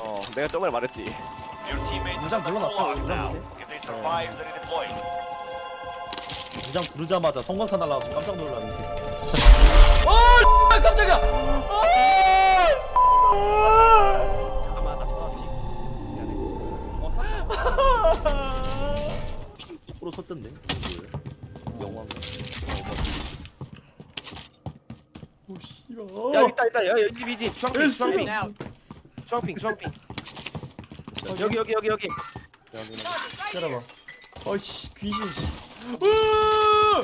어 내가 저번에 말했지. Your teammates 무장 the 불러놨어, gulag 이거 now. 뭐지? If they survive, they're deployed. 무장 부르자마자 성광탄 날라가서 깜짝 놀랐는데 아 깜짝이야. 잠깐만 나 전화기 미안해 어 거꾸로 섰던데? 영화. 오 씨발 야 있다 있다. 야 여기 이집. 주황핑 주황핑 주황핑 주황핑. 여기 여기 여기 여기. 기다려봐. 어이씨 귀신 씨. 으아!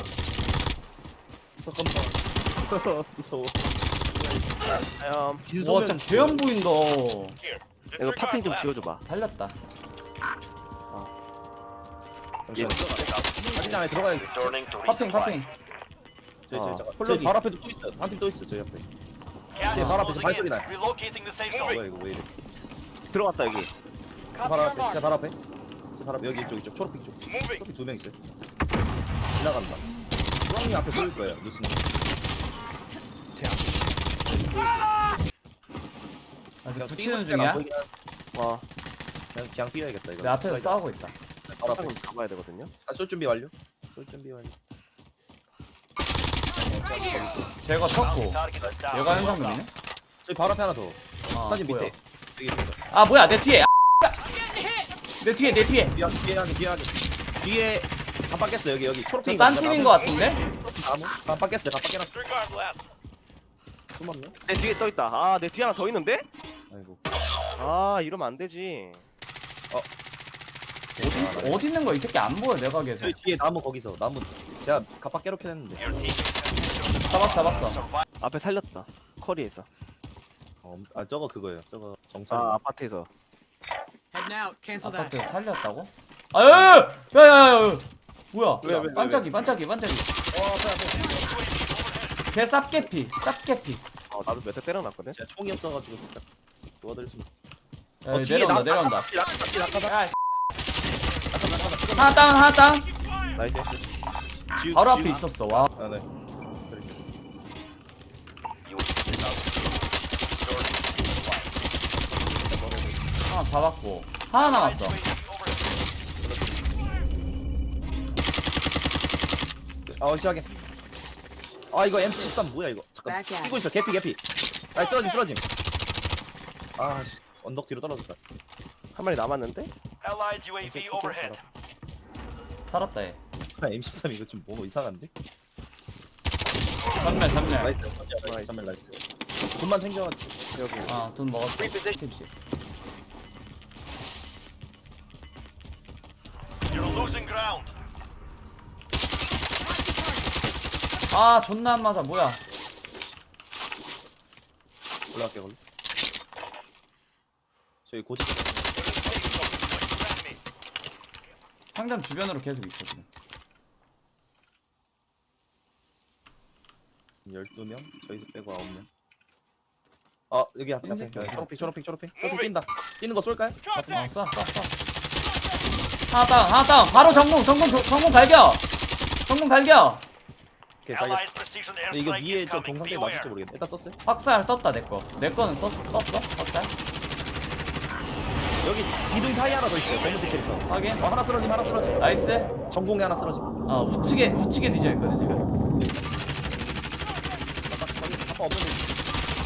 잠깐만. 무서워. 음, 와 진짜 개안 보인다. 이거 파핑 좀 지워줘봐. 달렸다. 얘 자기장 안에 들어가야 돼 파핑 파핑. 저기 어, 저기 잠깐 홀로디. 저기. 바로 앞에도 또 있어 한팀또 있어 저기 앞에 Is 바로 앞에서 closing 발소리 in. 나요. Relocating the safe zone. 뭐야 이거 왜 이래. 들어갔다 여기. 저 바로 앞에 제 바로 앞에. 제 바로 앞에. 여기 이쪽 이쪽. 초록빛 쪽. Moving. 초록빛 두 명 있어요. 지나간다. 주황이 앞에 보일 거예요 뉴스는 아직 붙이는 중이야? 와 그냥 그냥 뛰어야겠다 이거. 내 앞에서 싸우고 있다. 바로 앞에. 가봐야 되거든요. 아, 쏠 준비 완료. 쏠 준비 완료 제가 쳤고. 얘가 현상금이네? 저기 바로 앞에 하나 더. 아, 사진 뭐야. 밑에. 있습니다 아 뭐야? 내 뒤에. 내 뒤에 내 뒤에. 뒤에 뒤에 하기 뒤에 하기 뒤에 깜빡했어 여기 여기. 초록빛 저딴 팀인 거 같은데? 깜빡했어요 깜빡해놨어. Disregard left. 숨었네? 내 뒤에 떠 있다. 아 내 뒤에 하나 더 있는데? 아이고. 아 이러면 안 되지. 어 디 어디 있는 거야? 이 새끼 안 보여 내가 계속. 뒤에 나무 거기서 나무. 제가 갑박 Your teammate 잡았어 잡았어. 앞에 살렸다. 커리에서. 어, 아 저거 그거예요. 저거 정찰. 아 아파트에서. Heading out. Cancel that. 아파트 살렸다고? 아유 야야야 뭐야? 왜, 왜, 왜, 반짝이 반짝이 반짝이. 개 쌉개피 쌉개피. 어 나도 몇 대 때려놨거든? 제가 총이 없어가지고 도와드릴 수 야, 어, 뒤에 내려온다 나- 내려온다. 야 하나 다운 하나 다운 나이스 지우- 바로 앞에 지우- 있었어 와 아, 네. 하나 잡았고 하나 남았어 아, 시작해. 아, 이거 MP13 뭐야 이거? 잠깐. Back at 뛰고 있어. 개피 개피. 아, 쓰러짐 쓰러짐. 아, 씨. 언덕 뒤로 떨어졌다. 한 마리 남았는데 Allied UAV overhead. 살았다 얘 아, M13 이거 좀 뭐 이상한데? 전멸 전멸 나이스. 나이스. 나이스. 돈만 챙겨가지고. 여기 아돈 먹었어 팁시 You're losing ground. 아 존나 안 맞아 뭐야 올라갈게 걸로. 저기 고지. 상점 주변으로 계속 있어 지금 12명. 저기서 빼고 9명. 아, 여기 앞에 앞에. 초록핑 초록핑 초록핑. 초록핑 뛴다. 뛰는 거 쏠까요? 맞습니다. 어, 쏴, 쏴, 쏴. 하나 다운, 하나 다운. 바로 전공, 전공, 조- 전공 갈겨. 전공 갈겨. 오케이, 알겠어. precision 근데 이거 airstrike 위에 저 incoming. 동상대. 맞을지 모르겠네. 일단 썼어요. 확살 떴다, 내 거. 내 거는 썼, 떴어? 확살? 여기 기둥 사이 하나 더 있어요. 검은색 캐릭터. 확인. 어, 하나 쓰러짐, 하나 쓰러짐. 나이스. 전공에 하나 쓰러짐. 어, 우측에, 우측에 뒤져 있거든, 지금. 아까 저기 아까 없는데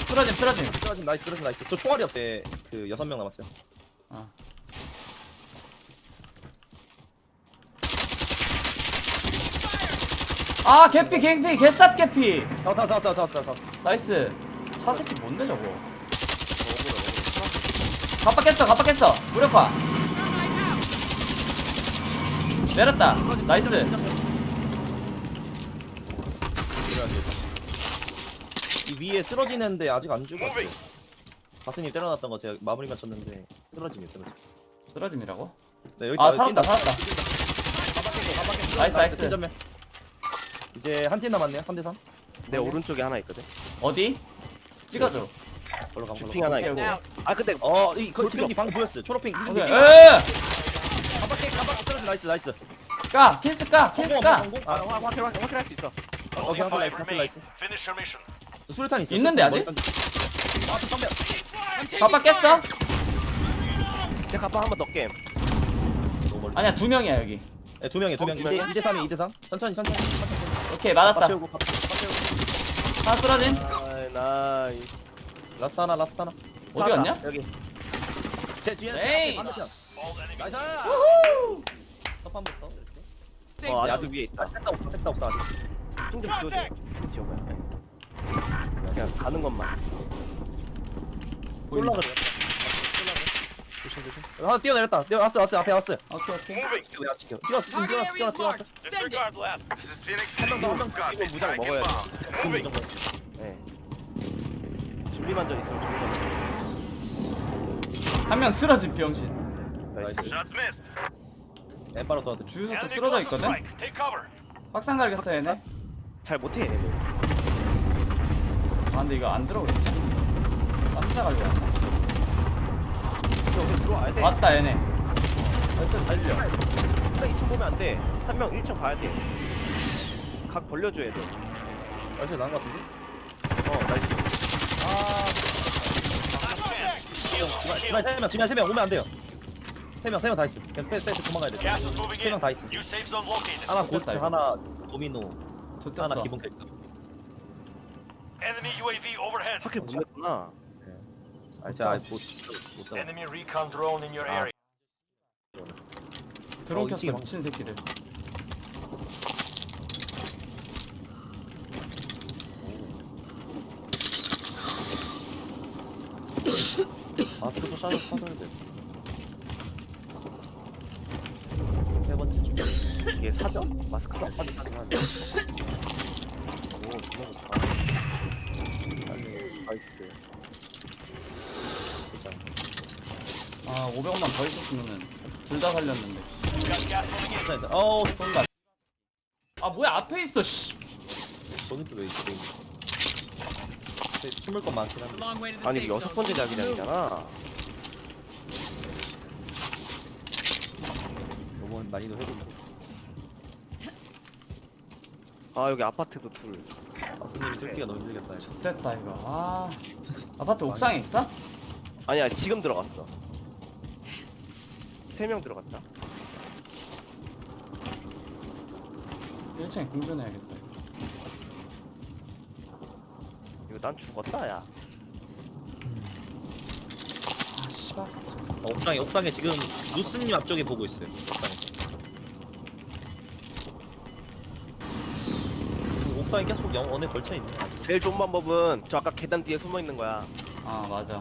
쓰러짐, 쓰러짐. 쓰러짐 나이스 쓰러짐 나이스. 저 총알이 없대. 그 여섯 명 남았어요. 어. 아, 개피, 개피, 개쌉 개피. 잡았다 잡았다 잡았다 잡았다. 나이스. 차 새끼 뭔데, 저거? 갑박했어, 갑박했어. 무력화. 내렸다. 나이스. 이 위에 쓰러지는데 아직 안 죽었어요. 가스님 때려놨던 거 제가 마무리만 쳤는데 쓰러지네 쓰러지. 쓰러짐이라고? 네, 여기 아, 살았다. 살았다. 나이스 나이스. 팀전멸. 이제 한 팀 남았네요. 3대 3. 내 오른쪽에 하나 있거든 어디? 찍어줘. 걸로 가. 주핑 하나 있고 아 근데 어, 이 골핑이 방금 보였어요. 초록핑. 오케이. 핑. 에! 가박해 가박 쓰러지 나이스 나이스. 까! 킬스 까! 킬스 성공 까! 성공. 아 아, 확- 확실 확- 확실할 수 있어 오케이 한번 나이스 한번. 나이스. Finish your mission. 수류탄 있어. 있는데, 아직? 아, 잠깐만. 갑박 깼어? 제가 가방 한번 더 게임. 아니야 두 명이야 여기 네, 두 명이 두 명. 어, 이제 이제 3이 이제 3. 천천히 천천히. 천천히. 오케이 밥 맞았다 채우고 밥 채우고. 하나 쓰러짐 아이 나이스. 라스트 하나 라스트 하나. 어디 갔냐? 여기. 제 뒤에 에이. 반대편. 나이스. 첫 판부터. Safe 어. 아직 위에 있다. 색다 없어 색다 없어 아직. 좀 지워줘. 지워봐요. 그냥 가는 것만. 그래. 조심 조심. 하나 뛰어내렸다. 뛰어 왔어 왔어 앞에 왔어. 오케이 오케이 지켜. 찍었어 지금 Target 찍었어 area is 찍었어. 찍었어. Send it. Disregard left. This is Phoenix. 한명더한명 이거 무장 먹어야 돼. Moving. 네. 준비만전 있으면 준비만전. 한명 쓰러짐 병신 나이스. Shots missed. 엠바로 떠야 돼. 주유소 또 Enemy 쓰러져 있거든? strike. Take cover. 확산 갈겼어 얘네 잘 못해 얘네. 아 근데 이거 안 들어오겠지? 깜짝 갈려 저 어떻게 들어와야 돼. 왔다 얘네 달려. 한 2층 보면 안 돼. 한 명 1층 봐야 돼. 각 벌려줘야 돼. 얼핏 나은 것 같은데? 어 나이스. 지만 세명 지만 세명 오면 안 돼요. 세명 세 명 다 있어. 그냥 빼 빼 도망가야 돼. Gas is moving 세명 in. 다 있어. New safe zone located. 하나 고스트. 하나 도미노 좋댔어 하나 기본 캐릭터. Enemy UAV overhead. 하킬 못 냈구나. 아 진짜 아못 못 잡아. Enemy recon drone in your area. 드론 어, 켰어 미친 새끼들 샤워 사줘야 돼. 세 번째 중. 이게 사전? 마스크가? 사전 사전 하네. 오 그거 좋다. 빨리 나이스. 보자. 아 500원만 더 있었으면은 둘 다 살렸는데 Got gas moving in. 진짜 어 쏜다 아 뭐야 앞에 있어 씨 저기 또왜? 근데 숨을 건 많긴 한데. long way to the 아니 safe 여섯 zone. 번째 자기장이잖아. 너무 난이도 해본다. 아 여기 아파트도 둘. 아스님 뚫기가 너무 힘들겠다. 이거. 됐다 이거 아 아파트 옥상에 있어? 아니야 지금 들어갔어. 세 명 들어갔다. 1층에 궁전해야겠다 이거 난 죽었다 야. 아 씨발 어, 옥상에 옥상에 지금 루스님 앞쪽에 보고 있어요. 옥상에. 옥상에 계속 영원에 걸쳐 있네. 제일 좋은 방법은 저 아까 계단 뒤에 숨어 있는 거야. 아 맞아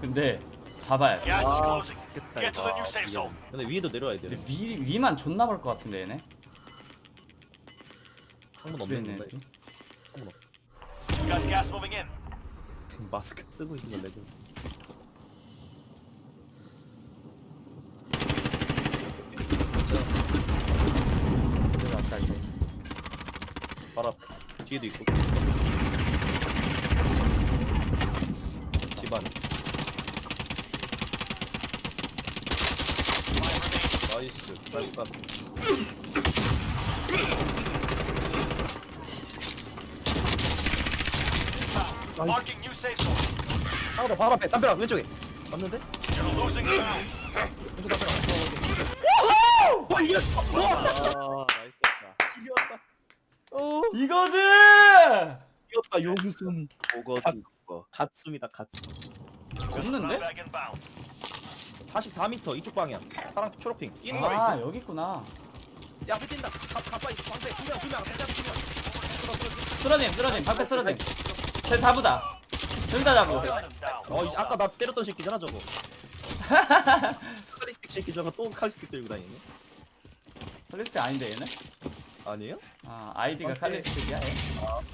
근데 잡아야 돼 Gas is closing. 됐다. Get to the new 이거. safe zone. 근데 위에도 내려와야 돼. 근데 위, 위만 존나 벌것 같은데 얘네 창문 없는 건데. Got gas moving in. 마스크 쓰고 있는 걸 레전. 내려왔다 이제 바로 앞에. 뒤에도 있고. 집안. 나이스. 나이스. Marking new safe zone. 하나 더 바로 앞에. 담벼락 왼쪽에. 맞는데? You're losing ground. 왼쪽 담벼락. 아 나이스다. 어. 이거지 이겼다 용순. 오거 거. 갓숨이다 갓. 없는데? Back inbound. 44m 이쪽 방향. 파랑 초록핑. 뛰는 거아 있어. 여기 있구나 야 뛴다. 가 가빠. 방패 두명 두명 앞에 두 명. 쓰러짐 쓰러짐 방패 쓰러짐 쟤 잡으다 둘다 잡어. 어 이- 아까 나 때렸던 새끼잖아 저거. 칼리스틱 새끼 저거 또 칼리스틱 들고 다니네. 칼리스트 아닌데 얘네? 아니에요? 아 아이디가 오케이. 칼리스트야 얘?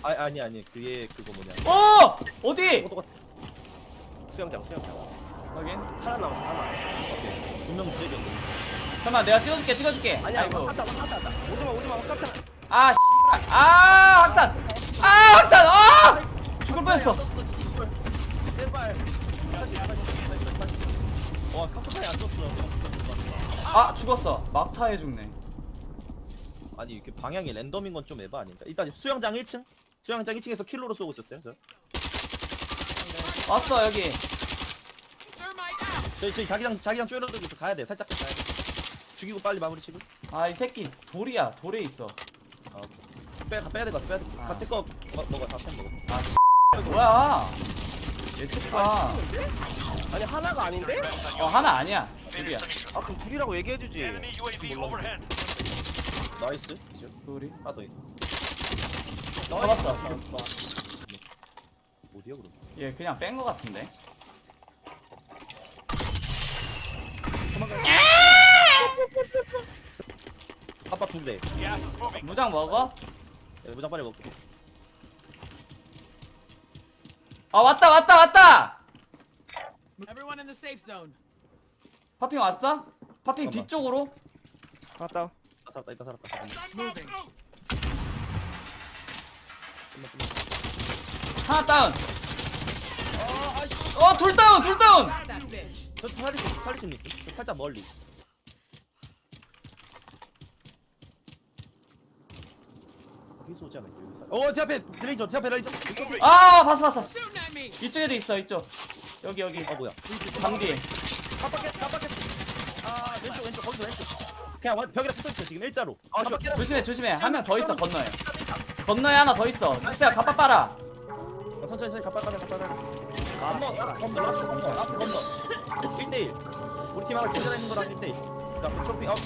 아 아니 아니 그게 그거 뭐냐. 어! 어디? 어, 똑같아. 수영장 수영장. 확인 하나 남았어 하나. 두명 지역이었네. 잠깐만 내가 찍어줄게 찍어줄게 아니야 아이고 왔다 왔다 왔다. 오지마 오지마 깜짝. 아 씨발 아 학산 아 학산 아 죽을 뻔했어 제발. 다시 다시 다시 다시. 와 깜짝이야 안 떴어. 아 죽었어 막타에 죽네 아니 이렇게 방향이 랜덤인 건 좀 에바 아닌가? 일단 수영장 1층. 수영장 1층에서 킬로로 쏘고 있었어요. 저. 왔어 여기. 저희 저희 자기장 자기장 쪼여들고 있어 가야 돼 살짝 가야 돼 죽이고 빨리 마무리 치고 아 이 새끼 돌이야 돌에 있어 빼 빼야 될것 같아 빼야 돼 아. 같이 거 먹- 먹어 다템 먹어 뭐야 얘 특파 아니 하나가 아닌데? 어 하나 아니야 둘이야. 아 그럼 둘이라고 얘기해주지 Enemy UAV overhead. 나이스. 둘이 하나 더 있- 잡았어 어디야 그럼? 얘 그냥 뺀 거 같은데? 아빠 Gas is moving. 무장 먹어? 무장 빨리 먹고. 아 왔다 왔다 왔다! Everyone in the safe zone. 파핑 왔어? 파핑 잠깐만. 뒤쪽으로? 아, 살았다 이따 살았다 잠깐만. Moving. 하나 다운 어 둘 다운 둘 다운 that bitch. 저 살릴 수 살릴 수 있어 저 살짝 멀리 여기서 오지 않을까 여기 살- 어, 제 앞에 레이저, 제 앞에 레이저. 아 봤어 봤어 Shooting at me. 이쪽에도 있어 이쪽 여기 여기 어, 뭐야? 감기 깜빡했어, 깜빡했어. 아, 왼쪽, 왼쪽, 거기서 왼쪽. 그냥 완- 벽이랑 붙어 있어 지금 일자로. 아 깜빡- 조심해 조심해. 한 명 더 있어 건너에. 건너에 하나 더 있어. 누스야 갑바 빨아. 어, 천천히, 천천히, 가빠 가자, 가빠 가자. 건너, 건너, 라스트 건너, 라스트 건너. 1대1 우리 팀 하나 괜찮아 있는 거랑 1대1 자, 트로피 업.